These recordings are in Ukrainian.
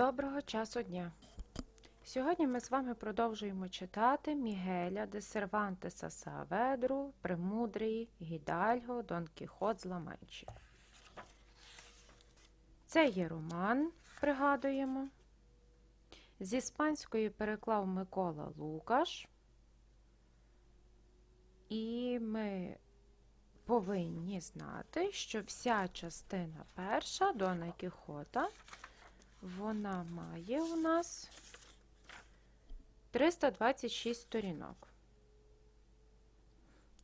Доброго часу дня! Сьогодні ми з вами продовжуємо читати Мігеля де Сервантеса Сааведру, Премудрий, Гідальго, Дон Кіхот з Ла-Манчі. Це є роман, пригадуємо. З іспанської переклав Микола Лукаш. І ми повинні знати, що вся частина перша Дона Кіхота вона має у нас 326 сторінок.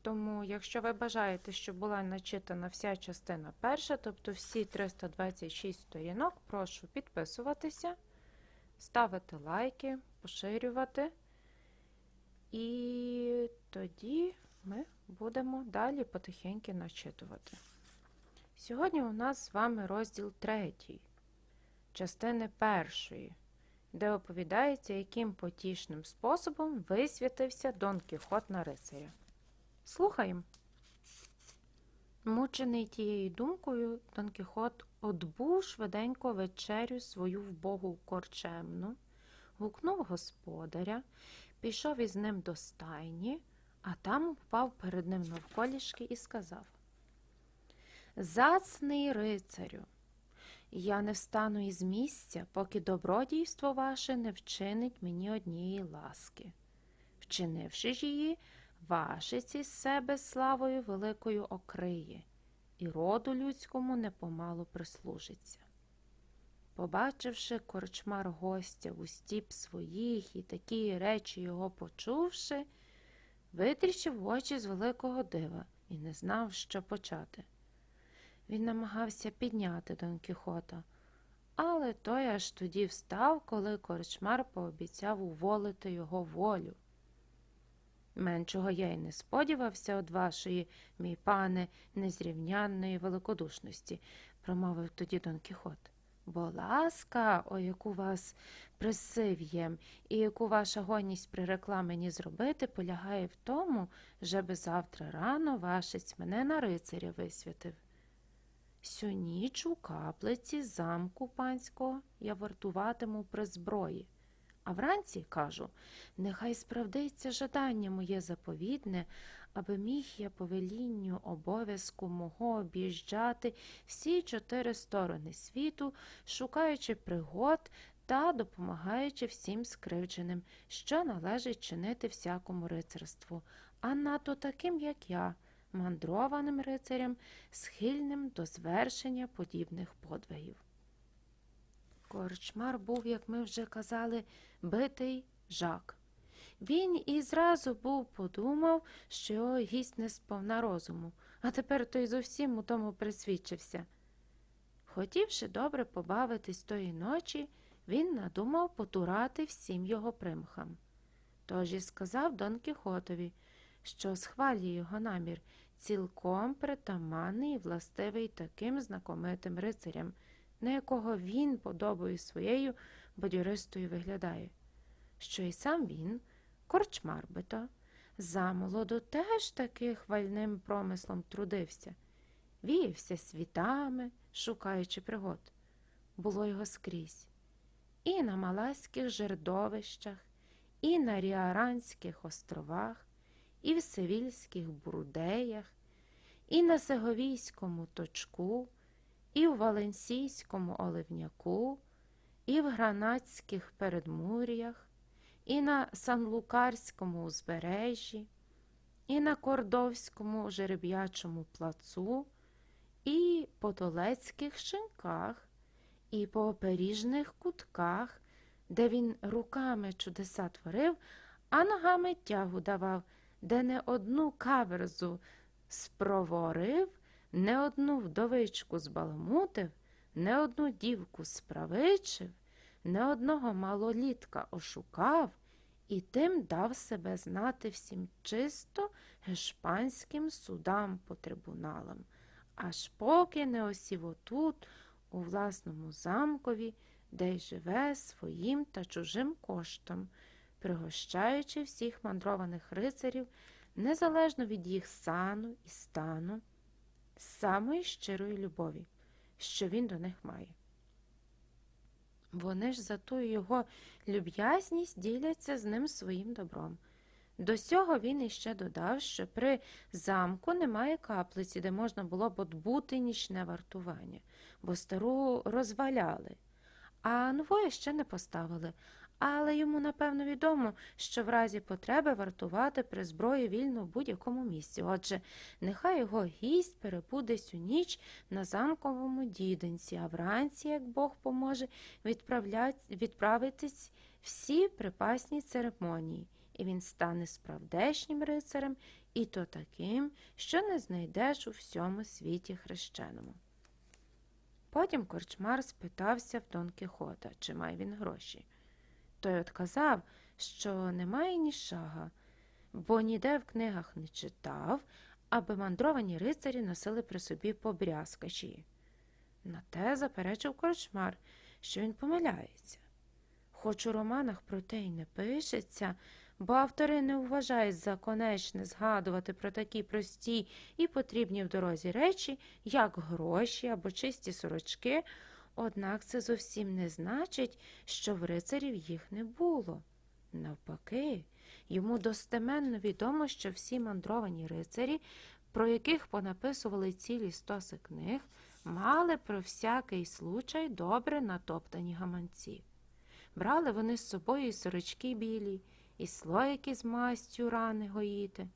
Тому, якщо ви бажаєте, щоб була начитана вся частина перша, тобто всі 326 сторінок, прошу підписуватися, ставити лайки, поширювати. І тоді ми будемо далі потихеньки начитувати. Сьогодні у нас з вами розділ третій частини першої, де оповідається, яким потішним способом висвітився Дон Кіхот на рицаря. Слухаємо. Мучений тією думкою, Дон Кіхот одбув швиденько вечерю свою вбогу корчемну, гукнув господаря, пішов із ним до стайні, а там впав перед ним навколішки і сказав Зацний рицарю, я не встану із місця, поки добродійство ваше не вчинить мені однієї ласки. Вчинивши ж її, вашиці з себе славою великою окриє, і роду людському непомалу прислужиться. Побачивши корчмар гостя у стіп своїх і такі речі його почувши, витріщив очі з великого дива і не знав, що почати. Він намагався підняти Дон Кіхота, але той аж тоді встав, коли корчмар пообіцяв уволити його волю. Меншого я й не сподівався од вашої, мій пане, незрівнянної великодушності, промовив тоді Дон Кіхот. Бо ласка, о яку вас присив єм, і яку ваша гонність прирекла мені зробити, полягає в тому, щоби завтра рано вашець мене на рицаря висвятив. Сю ніч у каплиці замку панського я вартуватиму при зброї. А вранці, кажу, нехай справдиться жадання моє заповідне, аби міг я по велінню обов'язку мого об'їжджати всі чотири сторони світу, шукаючи пригод та допомагаючи всім скривдженим, що належить чинити всякому рицарству, а надто таким, як я мандрованим рицарям, схильним до звершення подібних подвигів. Корчмар був, як ми вже казали, битий жак. Він і зразу був подумав, що його гість не сповна розуму, а тепер той зовсім у тому присвідчився. Хотівши добре побавитись тої ночі, він надумав потурати всім його примхам. Тож і сказав Дон Кіхотові, що схвалює його намір, цілком притаманний і властивий таким знакомитим рицарям, на якого він подобою своєю бадьористою виглядає, що й сам він, корчмар би замолоду теж таки хвальним промислом трудився, віявся світами, шукаючи пригод. Було його скрізь. І на Малайських жердовищах, і на Ріаранських островах, і в Севільських бурдеях, і на Сеговійському точку, і в Валенсійському оливняку, і в Гранатських передмур'ях, і на Санлукарському узбережжі, і на Кордовському жереб'ячому плацу, і по Толецьких шинках, і по оперіжних кутках, де він руками чудеса творив, а ногами тягу давав, де не одну каверзу спроворив, не одну вдовичку збаламутив, не одну дівку справичив, не одного малолітка ошукав і тим дав себе знати всім чисто гешпанським судам по трибуналам, аж поки не осів отут, у власному замкові, де й живе своїм та чужим коштом, пригощаючи всіх мандрованих рицарів незалежно від їх сану і стану, самої щирої любові, що він до них має. Вони ж за ту його люб'язність діляться з ним своїм добром. До цього він іще додав, що при замку немає каплиці, де можна було б отбути нічне вартування, бо стару розваляли, а нової ще не поставили. Але йому напевно відомо, що в разі потреби вартувати при зброї вільно в будь-якому місці. Отже, нехай його гість перебуде сю ніч на замковому діденці, а вранці, як Бог поможе, відправитись всі припасні церемонії, і він стане справдешнім рицарем, і то таким, що не знайдеш у всьому світі хрещеному. Потім корчмар спитався в Дон Кіхота, чи має він гроші. Той отказав, що немає ні шага, бо ніде в книгах не читав, аби мандровані рицарі носили при собі побрязкачі. На те заперечив корчмар, що він помиляється. Хоч у романах про те й не пишеться, бо автори не вважають за конечне згадувати про такі прості і потрібні в дорозі речі, як гроші або чисті сорочки, однак це зовсім не значить, що в рицарів їх не було. Навпаки, йому достеменно відомо, що всі мандровані рицарі, про яких понаписували цілі стоси книг, мали про всякий случай добре натоптані гаманці. Брали вони з собою і сорочки білі, і слоїки з мастю рани гоїти.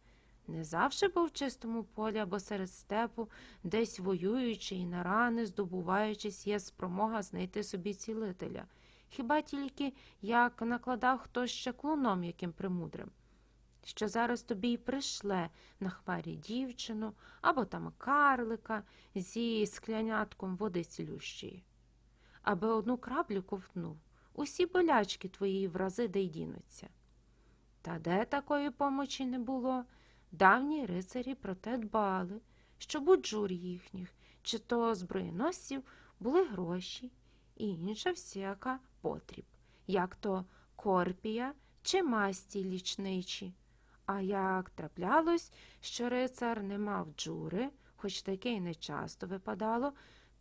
Не завжди був в чистому полі або серед степу, десь воюючи і на рани, здобуваючись, є спромога знайти собі цілителя. Хіба тільки як накладав хтось ще клуном яким премудрим, що зараз тобі й пришле на хмарі дівчину або там карлика зі склянятком води цілющої, аби одну краплю ковтнув, усі болячки твої врази де й дінуться. Та де такої помочі не було? Давні рицарі про те дбали, щоб у джур їхніх, чи то зброєносців були гроші і інша всяка потріб, як то корпія чи масті лічничі. А як траплялось, що рицар не мав джури, хоч таке й не часто випадало,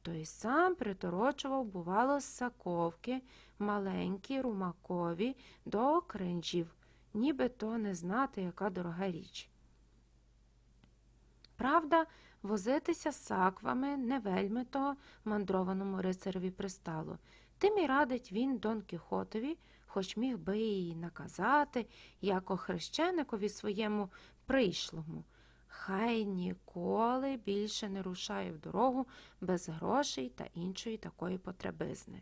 то й сам приторочував, бувало, саковки, маленькі, румакові, до кринжів, ніби то не знати, яка дорога річ. Правда, возитися з саквами не вельми то мандрованому рицареві пристало. Тим і радить він Дон Кіхотові, хоч міг би і наказати, як охрещеникові своєму прийшлому. Хай ніколи більше не рушає в дорогу без грошей та іншої такої потребизни.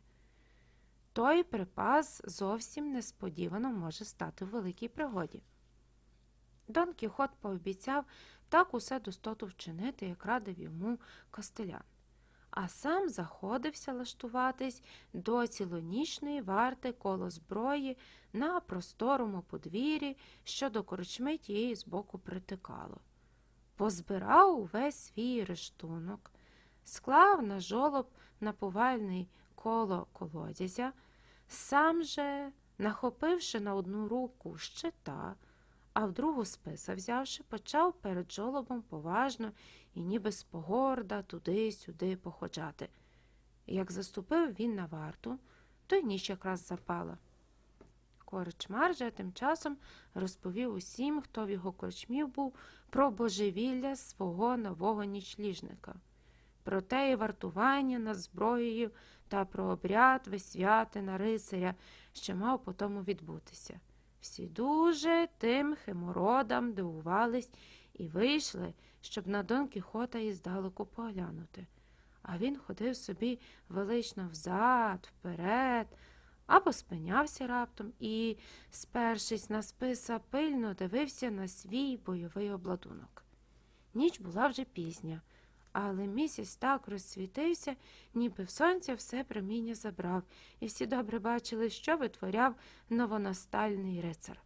Той припас зовсім несподівано може стати в великій пригоді. Дон Кіхот пообіцяв так усе достоту вчинити, як радив йому Костелян, а сам заходився лаштуватись до цілонічної варти коло зброї на просторому подвір'ї, що до корчми тієї збоку притикало. Позбирав увесь свій рештунок, склав на жолоб наповальний коло колодязя, сам же, нахопивши на одну руку щита, а в другу списа взявши, почав перед жолобом поважно і ніби спогорда туди-сюди походжати. Як заступив він на варту, то й ніч якраз запала. Корчмар же тим часом розповів усім, хто в його корчмів був, про божевілля свого нового нічліжника, про те і вартування над зброєю та про обряд висвяти на рицаря, що мав по тому відбутися. Всі дуже тим химородам дивувались і вийшли, щоб на Дон Кіхота і здалеку поглянути. А він ходив собі велично взад, вперед, або спинявся раптом і, спершись на списа, пильно дивився на свій бойовий обладунок. Ніч була вже пізня, але місяць так розсвітився, ніби в сонця все проміння забрав, і всі добре бачили, що витворяв новонастальний рицар.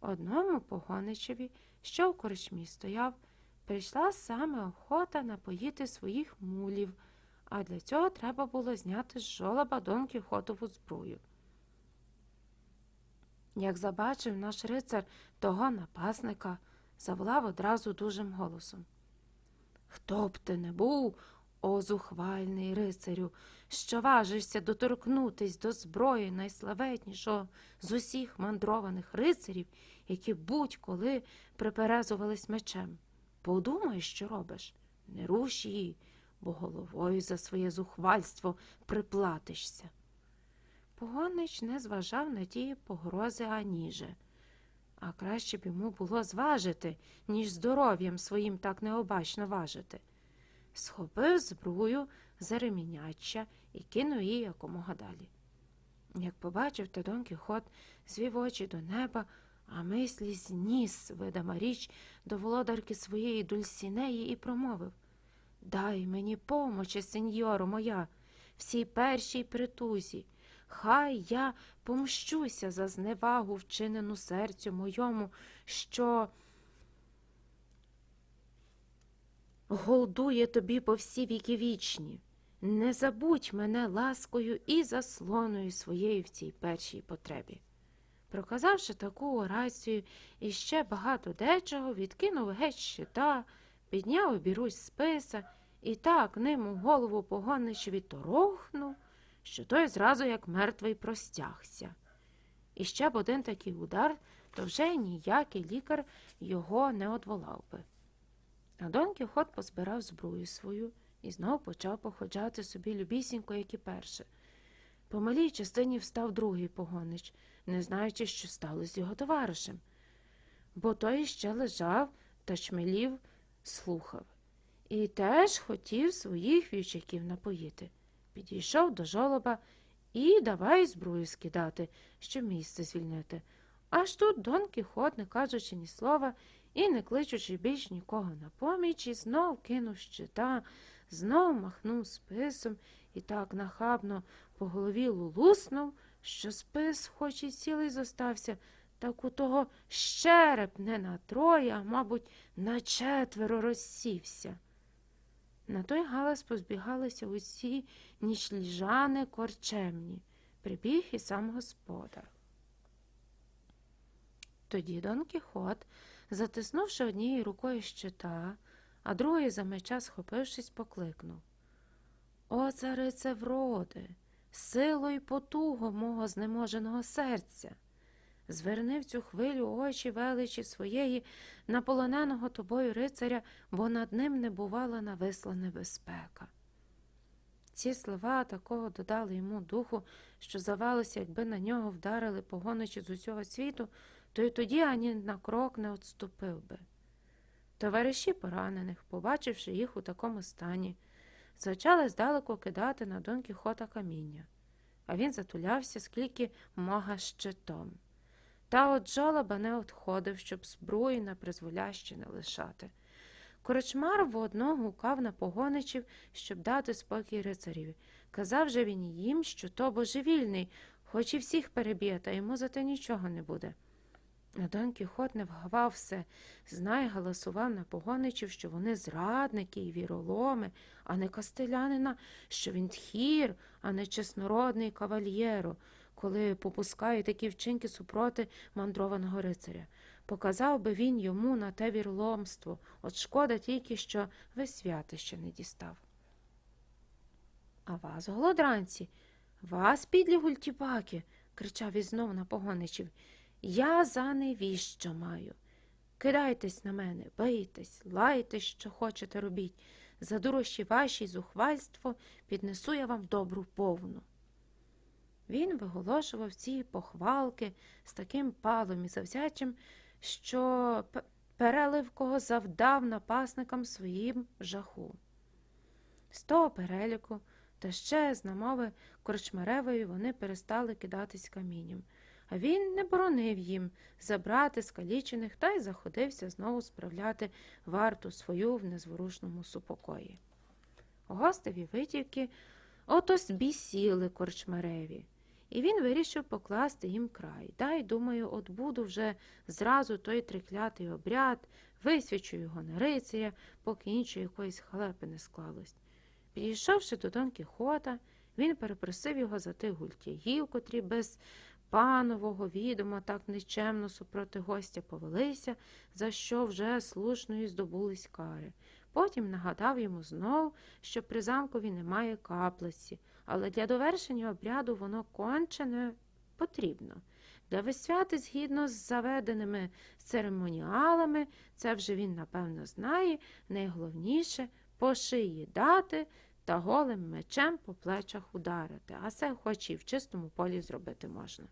Одному погоничеві, що в корчмі стояв, прийшла саме охота напоїти своїх мулів, а для цього треба було зняти з жолоба Дон Кіхотову зброю. Як забачив наш рицар того напасника, заволав одразу дужим голосом. Хто б ти не був, О, зухвальний рицарю, що важишся доторкнутись до зброї найславетнішого з усіх мандрованих рицарів, які будь-коли приперезувались мечем. Подумай, що робиш, не руш її, бо головою за своє зухвальство приплатишся. Погонич не зважав на ті погрози аніже, а краще б йому було зважити, ніж здоров'ям своїм так необачно важити. Схопив збрую за реміняча і кинув її якомога далі. Як побачив, то Дон Кіхот звів очі до неба, а мислі зніс, видама річ, до володарки своєї Дульсінеї і промовив Дай мені помочі, сеньоро моя, всій першій притузі. Хай я помщуся за зневагу, вчинену серцю моєму, що голдує тобі по всі віки вічні. Не забудь мене ласкою і заслоною своєю в цій першій потребі. Проказавши таку орацію і ще багато дечого, відкинув геть щита, підняв обірусь списа і так ним у голову погоничеві торохнув, що той зразу як мертвий простягся. І ще б один такий удар, то вже ніякий лікар його не одволав би. А Дон Кіхот позбирав зброю свою і знов почав походжати собі любісінько, як і перше. По малій частині встав другий погонич, не знаючи, що стало з його товаришем. Бо той ще лежав та чмелів, слухав. І теж хотів своїх вівчаків напоїти. Підійшов до жолоба і давай зброю скидати, щоб місце звільнити. Аж тут Дон Кіхот, не кажучи ні слова і не кличучи більш нікого на поміч, і знов кинув щита, знов махнув списом і так нахабно по голові лулуснув, що спис, хоч і цілий зостався, так у того щереп не на троє, а, мабуть, на четверо розсівся. На той галас позбігалися усі нічліжани корчемні, прибіг і сам господар. Тоді Дон Кіхот, затиснувши однією рукою щита, а другою за меча схопившись, покликнув О, царице вроди, силу й потугу мого знеможеного серця. Зверни в цю хвилю очі величі своєї наполоненого тобою рицаря, бо над ним не бувала нависла небезпека. Ці слова такого додали йому духу, що здавалося, якби на нього вдарили погоничі з усього світу, то й тоді ані на крок не отступив би. Товариші поранених, побачивши їх у такому стані, почали здалеку кидати на Дон Кіхота каміння, а він затулявся скільки мога щитом. Та от жолоба не отходив, щоб зброї на призволяще не лишати. Корочмар воодно гукав на погоничів, щоб дати спокій рицареві. Казав же він їм, що то божевільний, хоч і всіх переб'є, та йому за те нічого не буде. А Дон Кіхот не вгавав все, знай галасував на погоничів, що вони зрадники і віроломи, а не кастелянина, що він тхір, а не чеснородний кавальєро, коли попускає такі вчинки супроти мандрованого рицаря. Показав би він йому на те вірломство, от шкода тільки, що весь святи ще не дістав. А вас, голодранці, вас, підлі гультіпаки, кричав і знов на погоничів. Я за невіщо маю. Кидайтесь на мене, бийтесь, лайтесь, що хочете робіть. За дорожчі ваші зухвальство піднесу я вам добру повну. Він виголошував ці похвалки з таким палом і завзячим, що переливкого завдав напасникам своїм жаху. З того переліку та ще з намови корчмаревої вони перестали кидатись камінням, а він не боронив їм забрати скалічених та й заходився знову справляти варту свою в незворушному супокої. Гостеві витівки ото збісіли корчмареві. І він вирішив покласти їм край. Дай, думаю, от буду вже зразу той триклятий обряд, висвячу його на рицаря, поки іншої якоїсь халепи не склалось. Підійшовши до Дон Кіхота, він перепросив його за тих гультяїв, котрі без панового відома так нечемно супроти гостя повелися, за що вже слушною здобулись кари. Потім нагадав йому знов, що при замкові немає каплиці, але для довершення обряду воно конче не потрібно. Для висвяти, згідно з заведеними церемоніалами, це вже він напевно знає, найголовніше по шиї дати та голим мечем по плечах ударити, а це хоч і в чистому полі зробити можна.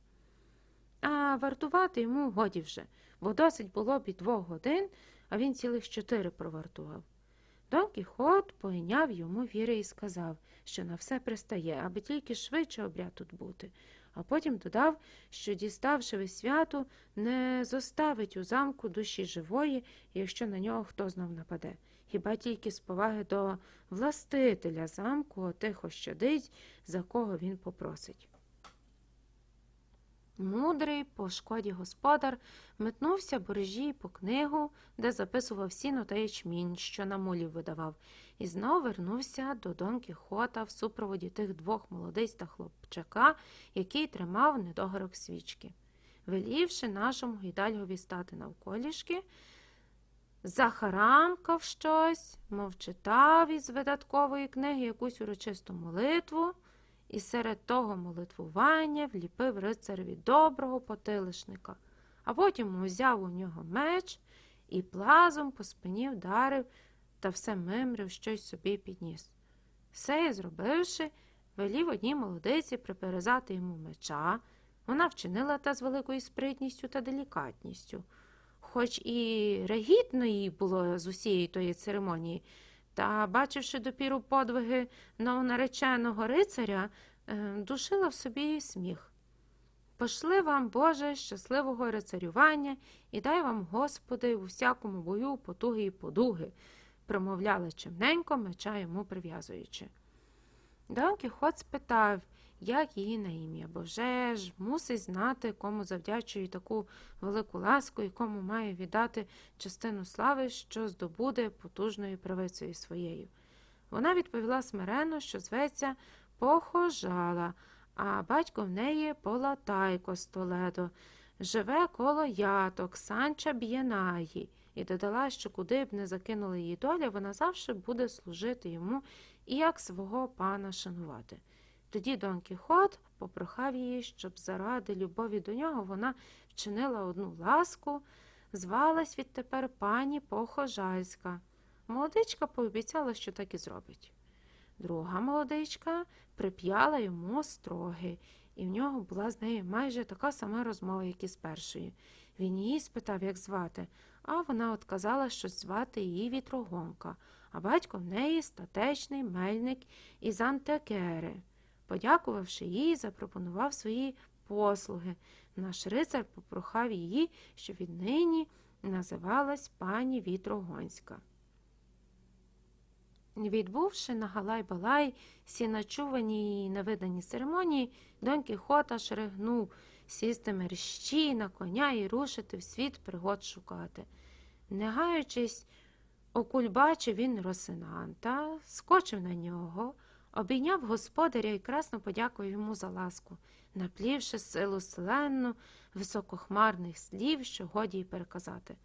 А вартувати йому годі вже, бо досить було б і двох годин, а він цілих чотири провартував. Дон Кіхот пойняв йому віри і сказав, що на все пристає, аби тільки швидше обряд тут бути, а потім додав, що, діставши висвяту, не зоставить у замку душі живої, якщо на нього хто знов нападе. Хіба тільки з поваги до властителя замку тихо щадить, за кого він попросить. Мудрий по шкоді господар метнувся боржі по книгу, де записував сіно та ячмінь, що на мулів видавав, і знов вернувся до Дон Кіхота в супроводі тих двох молодиць та хлопчака, який тримав недогорок свічки. Велівши нашому гідальгові стати навколішки, захарамкав щось, мов читав із видаткової книги якусь урочисту молитву, і серед того молитвування вліпив рицареві доброго потилишника, а потім узяв у нього меч і плазом по спині вдарив та все мимрив щось собі підніс. Все зробивши, велів одній молодиці приперезати йому меча. Вона вчинила та з великою спритністю та делікатністю. Хоч і регітно їй було з усієї тої церемонії, та, бачивши допіру подвиги новонареченого рицаря, е, душила в собі сміх. Пошли вам, Боже, щасливого рицарювання і дай вам, Господи, у всякому бою потуги і подуги, промовляла чимненько, меча йому прив'язуючи. Дон Кіхот спитав, як її на ім'я, бо вже ж мусить знати, кому завдячує таку велику ласку і кому має віддати частину слави, що здобуде потужною правицею своєю. Вона відповіла смиренно, що зветься похожала, а батько в неї Полатайко з Толедо, живе коло яток, санча б'єнаї, і додала, що куди б не закинула її доля, вона завжди буде служити йому і як свого пана шанувати. Тоді Дон Кіхот попрохав її, щоб заради любові до нього вона вчинила одну ласку, звалась відтепер пані Похожальська. Молодичка пообіцяла, що так і зробить. Друга молодичка прип'яла йому строги, і в нього була з нею майже така сама розмова, як і з першою. Він її спитав, як звати, а вона отказала, що звати її вітрогонка, а батько в неї статечний мельник із Антекери. Подякувавши їй, запропонував свої послуги. Наш рицар попрохав її, що віднині називалась пані Вітрогонська. Відбувши на Галай-Балай всі начувані і невидані церемонії, Дон Кіхот аж ригнув сісти мерщі на коня і рушити в світ пригод шукати. Не гаючись, окульбачив він Росинанта, скочив на нього, обійняв господаря і красно подякував йому за ласку, наплівши силу селенну, високохмарних слів, що годі й переказати.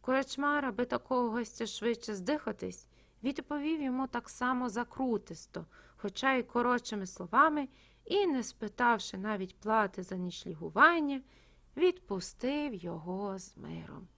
Корочмар, аби такого гостя швидше здихатись, відповів йому так само закрутисто, хоча й коротшими словами, і, не спитавши навіть плати за нічлігування, відпустив його з миром.